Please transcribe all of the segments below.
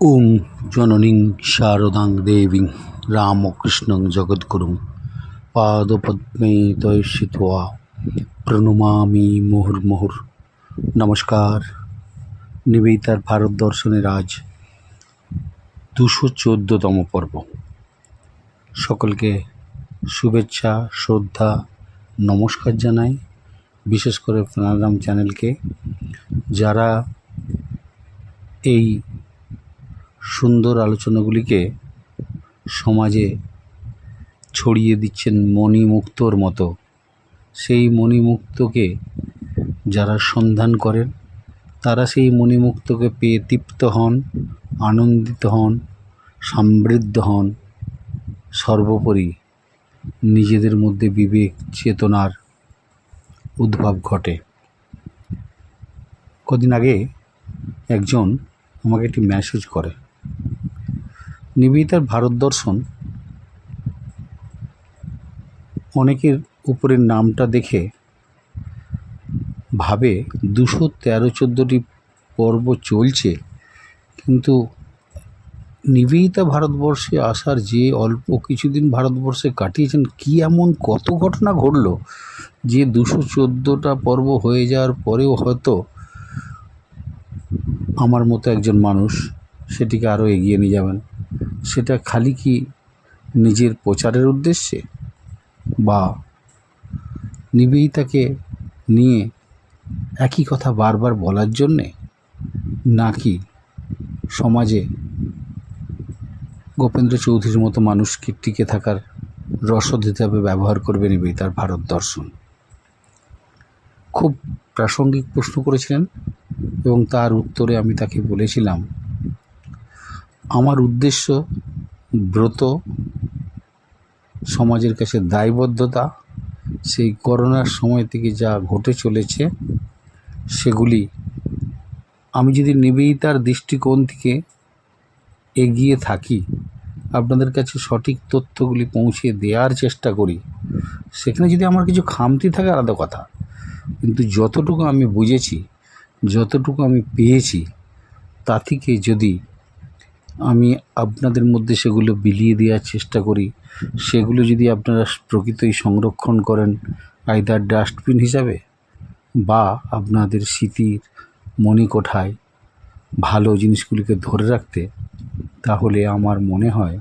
ওং জননীং শারদাং দেবীং রামকৃষ্ণং জগদ্গুরুং পাদপদ্মে তয়সিত্বা প্রণমামি মুহুর্মুহুর। নমস্কার। নিবেদিতার ভারত দর্শনের আজ দুশো চোদ্দতম পর্ব। সকলকে শুভেচ্ছা, শ্রদ্ধা, নমস্কার জানাই। বিশেষ করে প্রাণারাম চ্যানেলকে। যারা এই সুন্দর আলোচনাগুলিকে সমাজে ছড়িয়ে দিচ্ছেন মণিমুক্তর মতো। সেই মণিমুক্তকে যারা সন্ধান করেন, তারা সেই মণিমুক্তকে পেয়ে তৃপ্ত হন, আনন্দিত হন, সমৃদ্ধ হন। সর্বোপরি নিজেদের মধ্যে বিবেক, চেতনার উদ্ভব ঘটে। কদিন আগে একজন আমাকে একটি মেসেজ করে। নিবেদিতার ভারত দর্শন অনেকের উপরের নামটা দেখে ভাবে দুশো তেরো চোদ্দোটি পর্ব চলছে, কিন্তু নিবেদিতা ভারতবর্ষে আসার যে অল্প কিছুদিন ভারতবর্ষে কাটিয়েছেন, কি এমন কত ঘটনা ঘটলো যে দুশো চোদ্দোটা পর্ব হয়ে যাওয়ার পরেও হয়তো আমার মতো একজন মানুষ সেটিকে আরও এগিয়ে নিয়ে যাবেন। সেটা খালি কি নিজের প্রচারের উদ্দেশ্যে? বা নিবেদিতাকে নিয়ে একই কথা বারবার বলার জন্যে? নাকি সমাজে গোপেন্দ্র চৌধুরীর মতো মানুষকে টিকে থাকার রসদ হিসাবে ব্যবহার করবে নিবেদিতার ভারত দর্শন? খুব প্রাসঙ্গিক প্রশ্ন করেছিলেন এবং তার উত্তরে আমি তাকে বলেছিলাম আমার উদ্দেশ্য ব্রত, সমাজের কাছে দায়বদ্ধতা, সেই করোনার সময় থেকে যা ঘটে চলেছে, সেগুলি আমি যদি নিবেদিতার দৃষ্টিকোণ থেকে এগিয়ে থাকি, আপনাদের কাছে সঠিক তথ্যগুলি পৌঁছে দেওয়ার চেষ্টা করি, সেখানে যদি আমার কিছু খামতি থাকে আলাদা কথা। কিন্তু যতটুকু আমি বুঝেছি, যতটুকু আমি পেয়েছি, তা থেকে যদি আমি আপনাদের মধ্যে সেগুলো বিলিয়ে দেওয়ার চেষ্টা করি। সেগুলো যদি আপনারা প্রকৃতই সংরক্ষণ করেন আইদার ডাস্টবিন হিসাবে বা আপনাদের স্মৃতির মণিকোঠায় ভালো জিনিসগুলিকে ধরে রাখতে, তাহলে আমার মনে হয়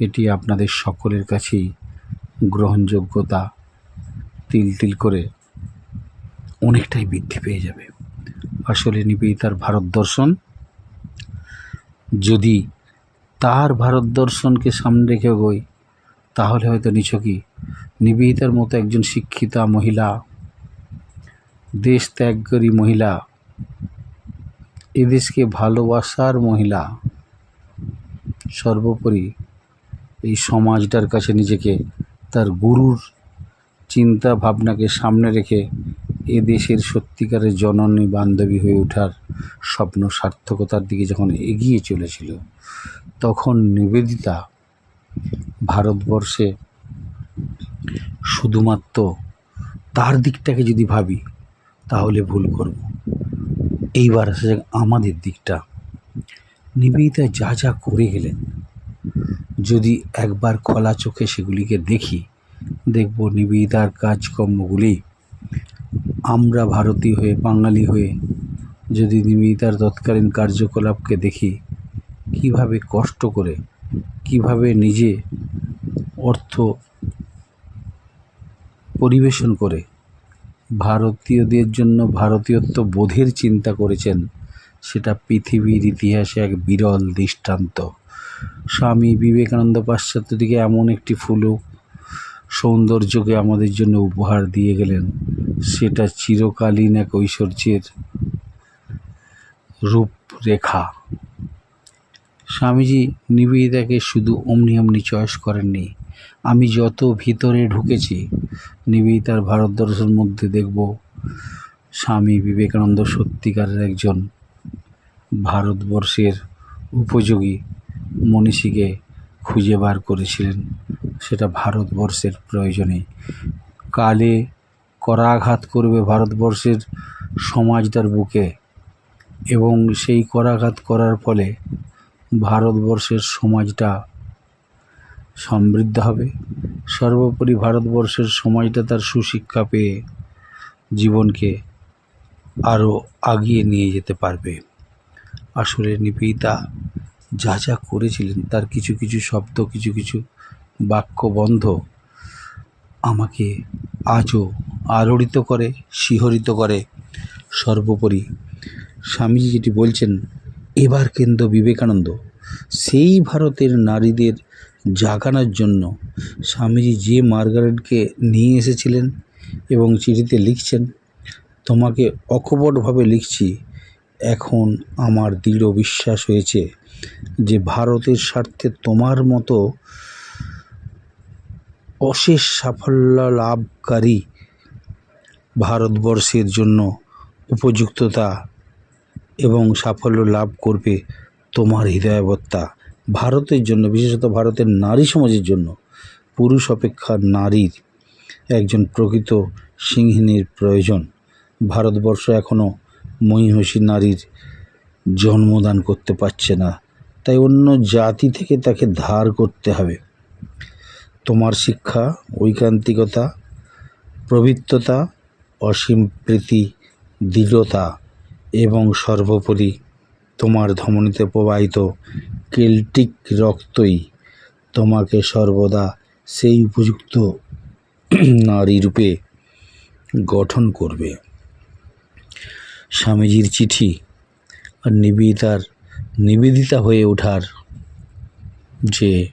এটি আপনাদের সকলের কাছেই গ্রহণযোগ্যতা তিল তিল করে অনেকটাই বৃদ্ধি পেয়ে যাবে। আসলে নিবেদিতার ভারত দর্শন যদি তার ভারত দর্শনকে সামনে রেখে এগোই তাহলে হয়তো নিছকই নিবেদিতার মতো একজন শিক্ষিতা মহিলা দেশ ত্যাগকারী মহিলা এদেশকে ভালোবাসার মহিলা। সর্বোপরি এই সমাজটার কাছে নিজেকে, তার গুরুর চিন্তা ভাবনাকে সামনে রেখে এদেশের সত্যিকারের জননী বান্ধবী হয়ে ওঠার স্বপ্ন সার্থকতার দিকে যখন এগিয়ে চলেছিল, তখন নিবেদিতা ভারতবর্ষে শুধুমাত্র তার দিকটাকে যদি ভাবি, তাহলে ভুল করব। এইবার আসা যাক আমাদের দিকটা। নিবেদিতা যা যা করে গেলেন, যদি একবার খোলা চোখে সেগুলিকে দেখি, দেখব নিবেদিতার কাজকর্মগুলি আমরা ভারতীয় হয়ে, বাঙালি হয়ে যদি নিবেদিতার তৎকালীন কার্যকলাপকে দেখি, কীভাবে কষ্ট করে, কীভাবে নিজে অর্থ পরিবেশন করে, ভারতীয়দের জন্য ভারতীয়ত্ব বোধের চিন্তা করেছেন, সেটা পৃথিবীর ইতিহাসে এক বিরল দৃষ্টান্ত। স্বামী বিবেকানন্দ পাশ্চাত্য দিকে এমন একটি ফুলক সৌন্দর্যকে আমাদের জন্য উপহার দিয়ে গেলেন, সেটা চিরকালীন এক ঐশ্বর্যের রূপরেখা স্বামীজি নিবেদিতাকে শুধু অমনি অমনি চয়েস করেননি। আমি যত ভিতরে ঢুকেছি, নিবেদিতার ভারত দর্শন মধ্যে দেখব স্বামী বিবেকানন্দ সত্যিকারের একজন ভারতবর্ষের উপযোগী মনীষীকে খুঁজে বার করেছিলেন। সেটা ভারতবর্ষের প্রয়োজনে। কালে করাঘাত করবে ভারতবর্ষের সমাজটার বুকে। এবং সেই করাঘাত করার ফলে ভারতবর্ষের সমাজটা সমৃদ্ধ হবে। সর্বোপরি ভারতবর্ষের সমাজটা তার সুশিক্ষা পেয়ে জীবনকে আরও আগিয়ে নিয়ে যেতে পারবে। আসলে নিবেদিতা যা যা করেছিলেন, তার কিছু কিছু শব্দ, কিছু কিছু বাক্যবন্ধ আমাকে আজও আলোড়িত করে, শিহরিত করে। সর্বোপরি স্বামীজি যেটি বলছেন, এবার কেন্দ্র বিবেকানন্দ সেই ভারতের নারীদের জাগানোর জন্য স্বামীজি যে মার্গারেটকে নিয়ে এসেছিলেন এবং চিঠিতে লিখছেন, তোমাকে অকপটভাবে লিখছি, এখন আমার দৃঢ় বিশ্বাস হয়েছে যে ভারতের স্বার্থে তোমার মতো অশেষ সাফল্য লাভকারী ভারতবর্ষের জন্য উপযুক্ততা এবং সাফল্য লাভ করবে তোমার হৃদয়াবত্তা। ভারতের জন্য, বিশেষত ভারতের নারী সমাজের জন্য, পুরুষ অপেক্ষা নারীর একজন প্রকৃত সিংহিনীর প্রয়োজন। ভারতবর্ষ এখনও মহিষী নারীর জন্মদান করতে পারছে না। তাই অন্য জাতি থেকে তাকে ধার করতে হবে। তোমার শিক্ষা, ঐকান্তিকতা, প্রবৃত্ততা, অসীম প্রীতি দৃঢ়তা এবং সর্বোপরি তোমার ধমনীতে প্রবাহিত কেল্টিক রক্তই তোমাকে সর্বদা সেই উপযুক্ত নারী রূপে গঠন করবে। স্বামীজির চিঠি আর নিবেদিতার, নিবেদিতা হয়ে ওঠার যে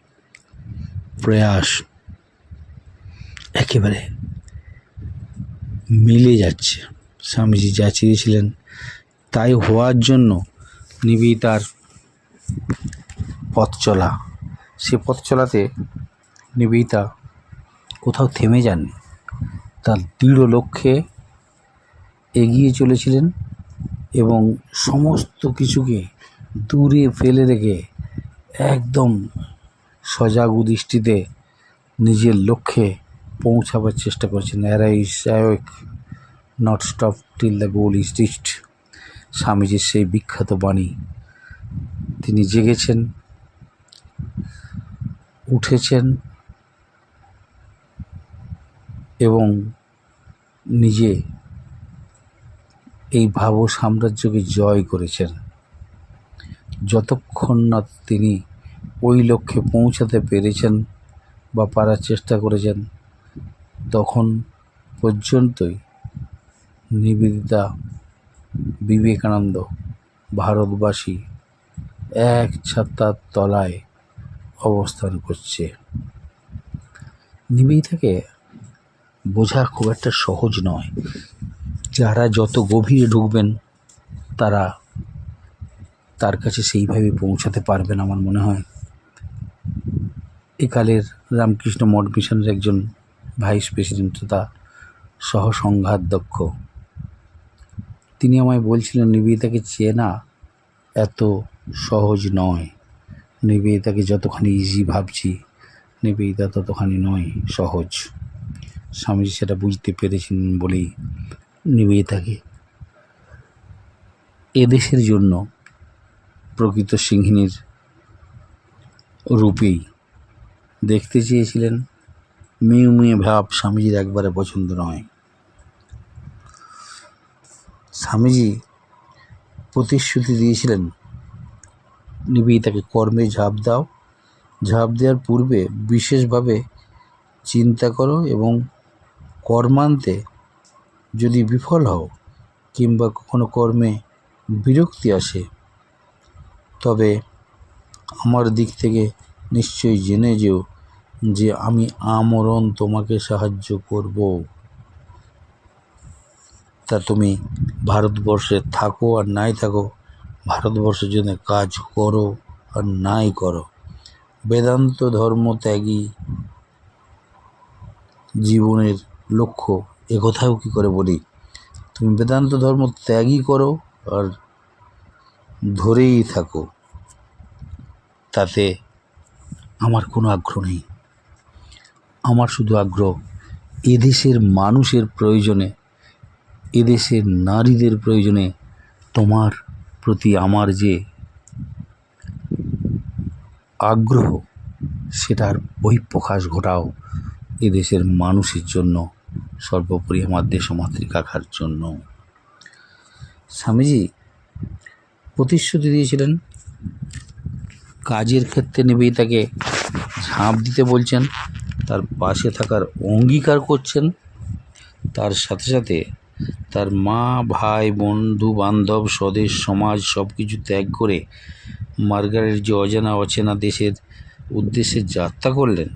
প্রয়াস একেবারে মিলে যাচ্ছে। স্বামীজি যা চেয়েছিলেন তাই হওয়ার জন্য নিবেদিতার পথ চলা। সে পথ চলাতে নিবেদিতা কোথাও থেমে যাননি। তার দৃঢ় লক্ষ্যে এগিয়ে চলেছিলেন এবং সমস্ত কিছুকে দূরে ফেলে রেখে একদম সজাগ দৃষ্টিতে নিজের লক্ষ্যে পৌঁছাবার চেষ্টা করছেন। Arise awake not stop till the goal is reached. স্বামীজির সেই বিখ্যাত বাণী। তিনি জেগেছেন, উঠেছেন এবং নিজে এই ভাব সাম্রাজ্যকে জয় করেছেন। যতক্ষণ না তিনি ওই লক্ষ্যে পৌঁছাতে পেরেছেন বা পারার চেষ্টা করেছেন, তখন পর্যন্তই নিবেদিতা বিবেকানন্দ, ভারতবাসী এক ছাতার তলায় অবস্থান করছে। নিবেদিতাকে বোঝা খুব একটা সহজ নয়। যারা যত গভীরে ঢুকবেন, তারা তার কাছে সেইভাবে পৌঁছাতে পারবেন আমার মনে হয়। একালের রামকৃষ্ণ মঠ মিশনের একজন ভাইস প্রেসিডেন্ট তথা সহ সংঘাধ্যক্ষ তিনি আমায় বলছিলেন, নিবেদিতাকে চেনা এত সহজ নয়। নিবেদিতাকে যতখানি ইজি ভাবছি, নিবেদিতা ততখানি নয়, সহজ। স্বামীজি সেটা বুঝতে পেরেছিলেন বলেই নিবেদিতাকে এদেশের জন্য প্রকৃত সিংহিনীর রূপেই দেখতে চেয়েছিলেন। মেয়ে মেয়ে ভাব স্বামীজির একবারে পছন্দ নয়। স্বামীজি প্রতিশ্রুতি দিয়েছিলেন, নিবেদিতাকে কর্মে ঝাঁপ দাও। ঝাঁপ দেওয়ার পূর্বে বিশেষভাবে চিন্তা করো এবং কর্মান্তে যদি বিফল হও কিংবা কখনো কর্মে বিরক্তি আসে, তবে আমার দিক থেকে নিশ্চয়ই জেনে যেও যে আমি আমরণ তোমাকে সাহায্য করব। তা তুমি ভারতবর্ষে থাকো আর নাই থাকো, ভারতবর্ষের জন্য কাজ করো আর নাই করো। বেদান্ত ধর্ম ত্যাগী জীবনের লক্ষ্য একথাও কী করে বলি? তুমি বেদান্ত ধর্ম ত্যাগই করো আর ধরেই থাকো। তাতে আমার কোনো আগ্রহ নেই। আমার শুধু আগ্রহ এদেশের মানুষের প্রয়োজনে এদেশের নারীদের প্রয়োজনে তোমার প্রতি আমার যে আগ্রহ, সেটার বহিঃপ্রকাশ ঘটাও এদেশের মানুষের জন্য, সর্বোপরি আমার দেশ ও মাতৃকাকার জন্য। স্বামীজি প্রতিশ্রুতি দিয়েছিলেন, কাজের ক্ষেত্রে নেবেই তাকে ঝাঁপ দিতে বলছেন, তার পাশে থাকার অঙ্গীকার করছেন, তার সাথে সাথে তার মা, ভাই, বন্ধু, বান্ধব, স্বদেশ, সমাজ সব কিছু ত্যাগ করে মার্গারেট যে অজানা, অচেনা দেশের উদ্দেশ্যে যাত্রা করলেন।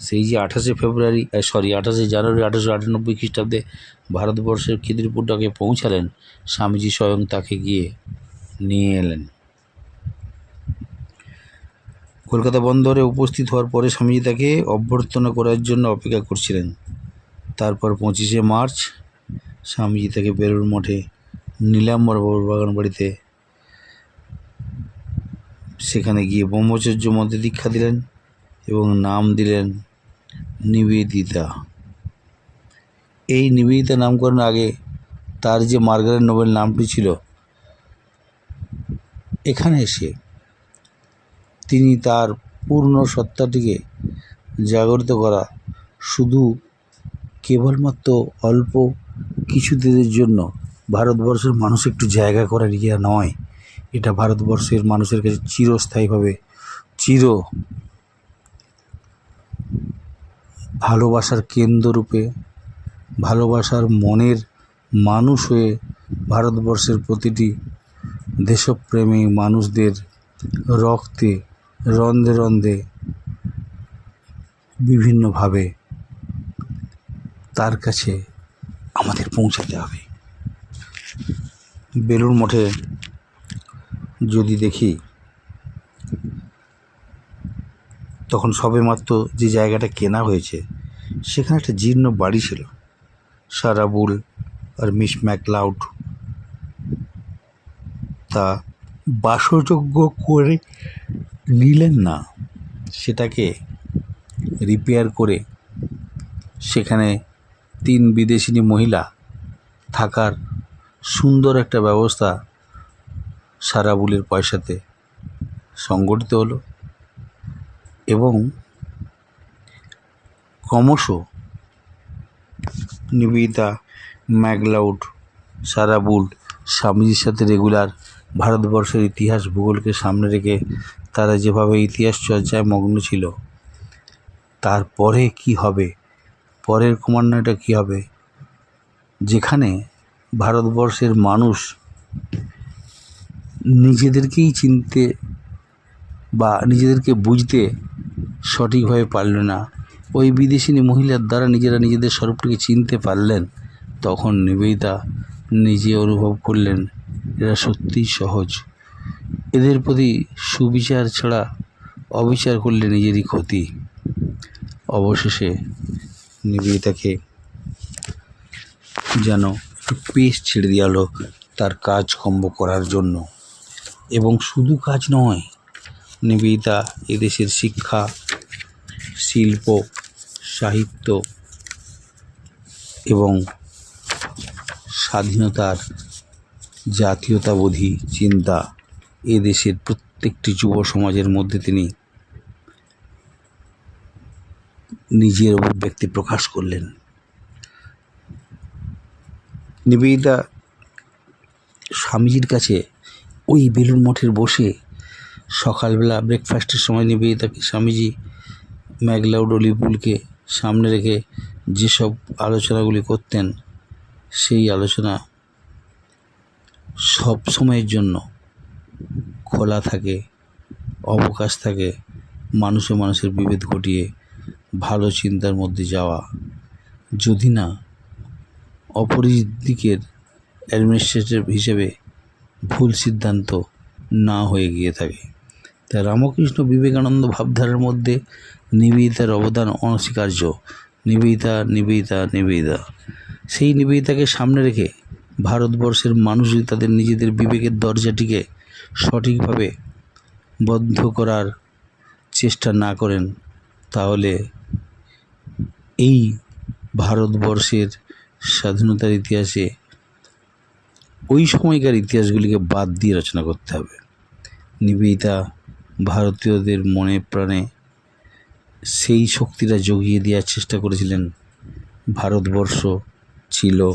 সেই যে আঠাশে ফেব্রুয়ারি সরি আঠাশে জানুয়ারি, আঠারোশো আটানব্বই খ্রিস্টাব্দে ভারতবর্ষের খিদিরপুরটাকে পৌঁছালেন, স্বামীজি স্বয়ং তাকে গিয়ে নিয়ে এলেন। কলকাতা বন্দরে উপস্থিত হওয়ার পরে স্বামীজি তাকে অভ্যর্থনা করার জন্য অপেক্ষা করছিলেন। তারপর পঁচিশে মার্চ স্বামীজি তাকে বেলুড় মঠে নীলাম্বর বাবুর বাগান বাড়িতে সেখানে গিয়ে ব্রহ্মচর্য মধ্যে দীক্ষা দিলেন এবং নাম দিলেন নিবেদিতা। এই নিবেদিতা নামকরণের আগে তার যে মার্গারেট নোবেল নামটি ছিল, এখানে এসে তিনি তার পূর্ণ সত্তাটিকে জাগরিত করা শুধু কেবলমাত্র অল্প কিছু দিনের জন্য ভারতবর্ষের মানুষ একটু জায়গা করে নিয়ে নয়। এটা ভারতবর্ষের মানুষের কাছে চিরস্থায়ীভাবে চির ভালোবাসার কেন্দ্ররূপে, ভালোবাসার মনের মানুষ হয়ে ভারতবর্ষের প্রতিটি দেশপ্রেমী মানুষদের রক্তে রন্ধে রন্ধে বিভিন্নভাবে তার কাছে আমাদের পৌঁছাতে হবে। বেলুড় মঠে যদি দেখি, তখন সবেমাত্র যে জায়গাটা কেনা হয়েছে, সেখানে একটা জীর্ণ বাড়ি ছিল। সারাবুল আর মিস ম্যাকলাউড। তা বাসযোগ্য করে নিলেন না। সেটাকে রিপেয়ার করে সেখানে তিন বিদেশিনী মহিলা থাকার সুন্দর একটা ব্যবস্থা সারাবুলের পয়সাতে সংগঠিত হলো এবং ক্রমশ নিবেদিতা ম্যাগলাউড সারাবুল স্বামীজির সাথে রেগুলার ভারতবর্ষের ইতিহাস ভূগোলকে সামনে রেখে তারা যেভাবে ইতিহাস চর্চায় মগ্ন ছিল, তারপরে কি হবে পরের ক্রমান্বয়টা কী হবে? যেখানে ভারতবর্ষের মানুষ নিজেদেরকেই চিনতে বা নিজেদেরকে বুঝতে সঠিকভাবে পারল না। ওই বিদেশিনী মহিলার দ্বারা নিজেরা নিজেদের স্বরূপটিকে চিনতে পারলেন, তখন নিবেদিতা নিজে অনুভব করলেন, এরা সত্যিই সহজ। এদের প্রতি সুবিচার ছাড়া অবিচার করলে নিজেরই ক্ষতি। অবশেষে নিবেদিতাকে যেন পেস ছেড়ে দেওয়া হলো তার কাজকর্ম করার জন্য। এবং শুধু কাজ নয়, নিবেদিতা এদেশের শিক্ষা, শিল্প, সাহিত্য এবং স্বাধীনতার জাতীয়তাবোধী চিন্তা এদেশের প্রত্যেকটি যুব সমাজের মধ্যে তিনি নিজের অভিব্যক্তি প্রকাশ করলেন। নিবেদিতা স্বামীজির কাছে ওই বেলুন মঠের বসে সকালবেলা ব্রেকফাস্টের সময় নিবেদিতাকে স্বামীজি ম্যাগলাউড অলিপুলকে সামনে রেখে যেসব আলোচনাগুলি করতেন, সেই আলোচনা সব সময়ের জন্য খোলা থাকে, অবকাশ থাকে, মানুষে মানুষের বিভেদ ঘটিয়ে ভালো চিন্তার মধ্যে যাওয়া। যদি না, অপরিচিত দিকের অ্যাডমিনিস্ট্রেটর হিসেবে ভুল সিদ্ধান্ত না হয়ে গিয়ে থাকে। তাই রামকৃষ্ণ বিবেকানন্দ ভাবধারার মধ্যে নিবেদিতার অবদান অনস্বীকার্য। নিবেদিতা নিবেদিতা নিবেদিতা। সেই নিবেদিতাকে সামনে রেখে ভারতবর্ষের মানুষ যদি তাদের নিজেদের বিবেকের দরজাটিকে সঠিকভাবে বদ্ধ করার চেষ্টা না করেন তাহলে এই ভারতবর্ষের স্বাধীনতার ইতিহাসে ওই সময়কার ইতিহাসগুলিকে বাদ দিয়ে রচনা করতে হবে। নিবেদিতা ভারতীয়দের মনে প্রাণে সেই শক্তিটা জগিয়ে দেওয়ার চেষ্টা করেছিলেন। ভারতবর্ষ ছিল,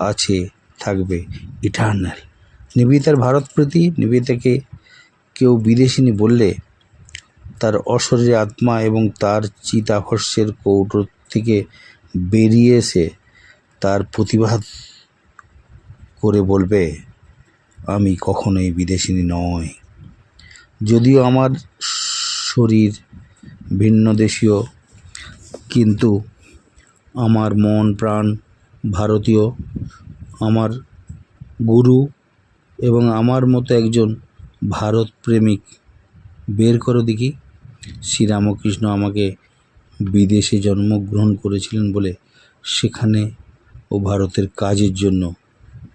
আছে, থাকবে, ইটার্নাল। নিবেদিতার ভারত প্রতি, নিবেদিতাকে কেউ বিদেশিনী বললে তার অশরীরে আত্মা এবং তার চিতাভস্যের কৌটো থেকে বেরিয়ে এসে তার প্রতিবাদ করে বলবে, আমি কখনোই বিদেশিনী নয় যদিও আমার শরীর ভিন্ন দেশীয়, কিন্তু আমার মন, প্রাণ ভারতীয়, আমার গুরু এবং আমার মতো একজন ভারত প্রেমিক বের করো দেখি। শ্রীরামকৃষ্ণ আমাকে বিদেশে জন্মগ্রহণ করেছিলেন বলে সেখানে ও ভারতের কাজের জন্য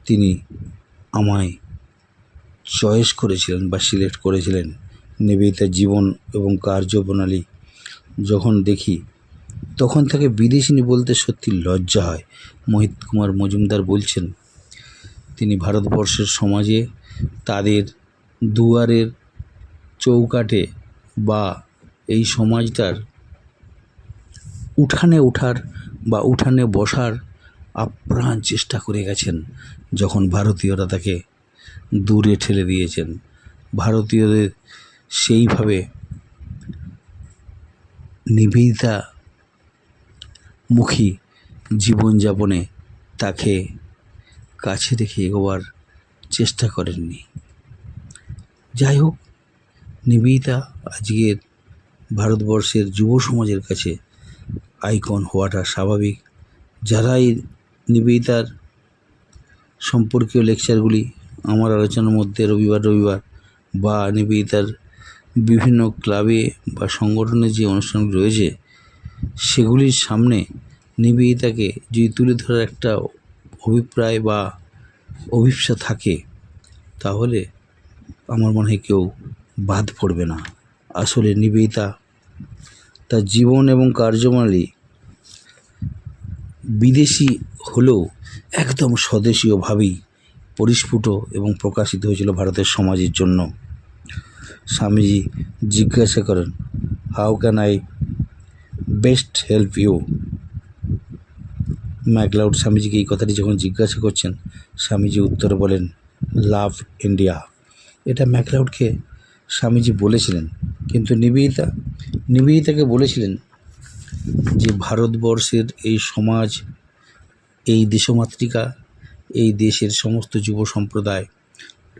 তিনি আমায় চয়েস করেছিলেন বা সিলেক্ট করেছিলেন। নিবেদিতার জীবন এবং কার্যপ্রণালী যখন দেখি, তখন তাকে বিদেশিনী বলতে সত্যি লজ্জা হয়। মোহিত কুমার মজুমদার বলছেন, তিনি ভারতবর্ষের সমাজে তাদের দুয়ারের চৌকাঠে বা এই সমাজটার উঠানে ওঠার বা উঠানে বসার আপ্রাণ চেষ্টা করে গেছেন যখন ভারতীয়রা তাকে দূরে ঠেলে দিয়েছেন। ভারতীয়দের সেইভাবে নিবেদিতা মুখী জীবনযাপনে তাকে কাছে রেখে এগোবার চেষ্টা করেননি। যাই হোক নিবেদিতা আজকের ভারতবর্ষের যুব সমাজের কাছে আইকন হওয়াটা স্বাভাবিক। যারাই নিবেদিতার সম্পর্কীয় লেকচারগুলি আমার আলোচনার মধ্যে রবিবার রবিবার বা নিবেদিতার বিভিন্ন ক্লাবে বা সংগঠনে যে অনুষ্ঠানগুলি রয়েছে, সেগুলির সামনে নিবেদিতাকে যদি তুলে ধরার একটা অভিপ্রায় বা অভিপ্সা থাকে, তাহলে আমার মনে হয় কেউ বাদ পড়বে না। আসলে নিবেদিতা। তার জীবন এবং কার্যমালী বিদেশি হলেও একদম স্বদেশীয়ভাবেই পরিস্ফুট এবং প্রকাশিত হয়েছিল ভারতের সমাজের জন্য। স্বামীজি জিজ্ঞাসা করেন how can I best help you MacLeod স্বামীজিকে এই কথাটি যখন জিজ্ঞাসা করছেন, স্বামীজি উত্তরে বলেন লাভ ইন্ডিয়া এটা ম্যাকলাউডকে স্বামীজি বলেছিলেন, কিন্তু নিবেদিতা, নিবেদিতাকে বলেছিলেন যে ভারতবর্ষের এই সমাজ, এই দেশমাতৃকা, এই দেশের সমস্ত যুব সম্প্রদায়,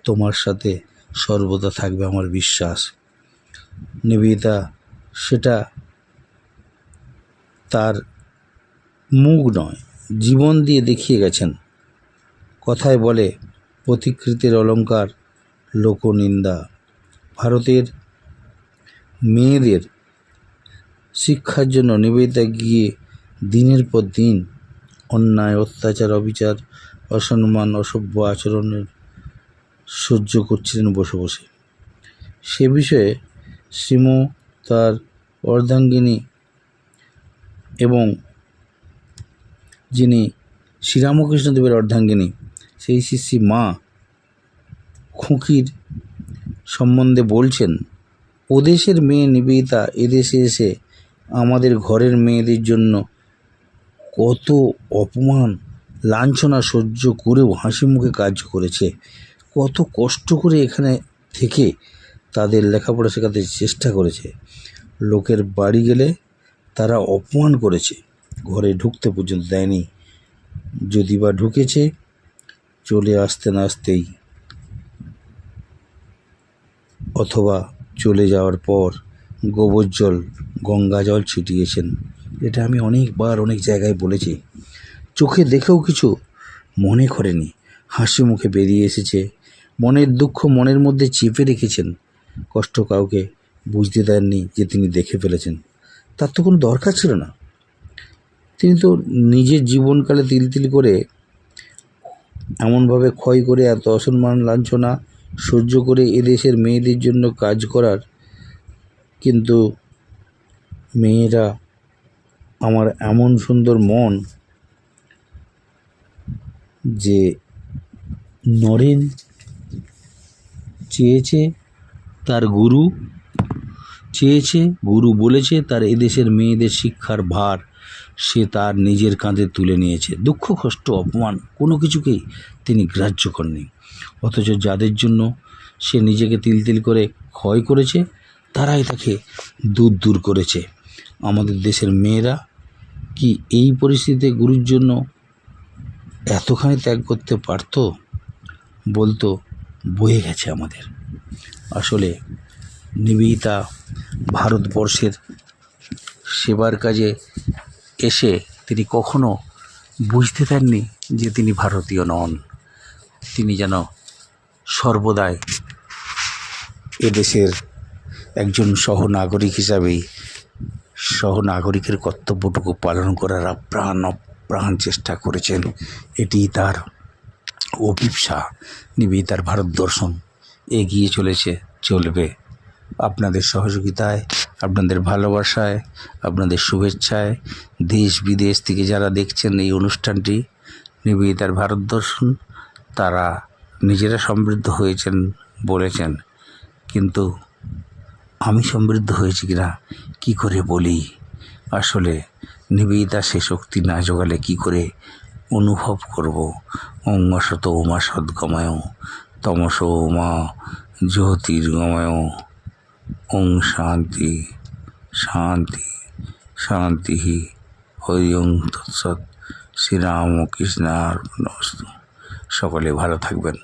তোমার সাথে সর্বদা থাকবে আমার বিশ্বাস। নিবেদিতা সেটা তার মুখ নয়, জীবন দিয়ে দেখিয়ে গেছেন। কথায় বলে প্রতিকৃতির অলঙ্কার, লোকনিন্দা। ভারতের মেয়েদের শিক্ষার জন্য নিবেদিতা গিয়ে দিনের পর দিন অন্যায়, অত্যাচার, অবিচার, অসম্মান, অসভ্য আচরণের সহ্য করছিলেন বসে বসে। সে বিষয়ে শ্রীম তার অর্ধাঙ্গিনী এবং যিনি শ্রীরামকৃষ্ণদেবের অর্ধাঙ্গিনী, সেই শ্রী মা খুঁকির সম্বন্ধে বলছেন, ওদেশের মেয়ে নিবেদিতা এদেশে এসে আমাদের ঘরের মেয়েদের জন্য কত অপমান, লাঞ্ছনা সহ্য করেও হাসি মুখে কাজ করেছে। কত কষ্ট করে এখানে থেকে তাদের লেখাপড়া শেখাতে চেষ্টা করেছে। লোকের বাড়ি গেলে তারা অপমান করেছে। ঘরে ঢুকতে পর্যন্ত দেয়নি। যদি বা ঢুকেছে, চলে আসতে না আসতেই অথবা চলে যাওয়ার পর গোবর জল, গঙ্গা জল ছিটিয়েছেন। এটা আমি অনেকবার অনেক জায়গায় বলেছি। চোখে দেখেও কিছু মনে করেনি। হাসি মুখে বেরিয়ে এসেছে। মনের দুঃখ মনের মধ্যে চেপে রেখেছেন। কষ্ট কাউকে বুঝতে দেননি যে তিনি দেখে ফেলেছেন। তার তো কোনো দরকার ছিল না। তিনি তো নিজের জীবনকালে তিল তিল করে এমনভাবে ক্ষয় করে এত অসম্মান লাঞ্ছনা সহ্য করে এদেশের মেয়েদের জন্য কাজ করার, কিন্তু মেয়েরা আমার এমন সুন্দর মন যে নরেন চেয়েছে তার গুরু, চেয়েছে, গুরু বলেছে তার এদেশের মেয়েদের শিক্ষার ভার সে তার নিজের কাঁধে তুলে নিয়েছে। দুঃখ, কষ্ট, অপমান কোনো কিছুকেই তিনি গ্রাহ্য করেনি অথচ যাদের জন্য সে নিজেকে তিল তিল করে ক্ষয় করেছে, তারাই তাকে দূর দূর করেছে। আমাদের দেশের মেয়েরা কি এই পরিস্থিতিতে গুরুর জন্য এতখানি ত্যাগ করতে পারতো? বলতো, বয়ে গেছে আমাদের। আসলে নিবেদিতা ভারতবর্ষের সেবার কাজে এসে তিনি কখনো বুঝতে দেননি যে তিনি ভারতীয় নন। তিনি যেন সর্বদাই এদেশের একজন সহনাগরিক হিসাবেই সহনাগরিকের কর্তব্যটুকু পালন করার আপ্রাণ অপ্রাণ চেষ্টা করেছেন। এটি তার অভিপসা। অভিপ্সা নিবেদিতার ভারত দর্শন এগিয়ে চলেছে, চলবে। আপনাদের সহযোগিতায়, আপনাদের ভালোবাসায়, আপনাদের শুভেচ্ছায় দেশ, বিদেশ থেকে যারা দেখছেন এই অনুষ্ঠানটি নিবেদিতার ভারত দর্শন, তারা নিজেরা সমৃদ্ধ হয়েছেন বলেছেন, কিন্তু আমি সমৃদ্ধ হয়েছি কিনা? কি করে বলি? আসলে নিবেদিতা সে শক্তি না জোগালে কি করে অনুভব করব? অঙ্গসত উমা সদ্গময়, তমস উমা জ্যোতির্গময়। ওং শান্তি শান্তি শান্তি। হরি ওং তৎসৎ। শ্রীরামকৃষ্ণার সকলে ভালো থাকবেন।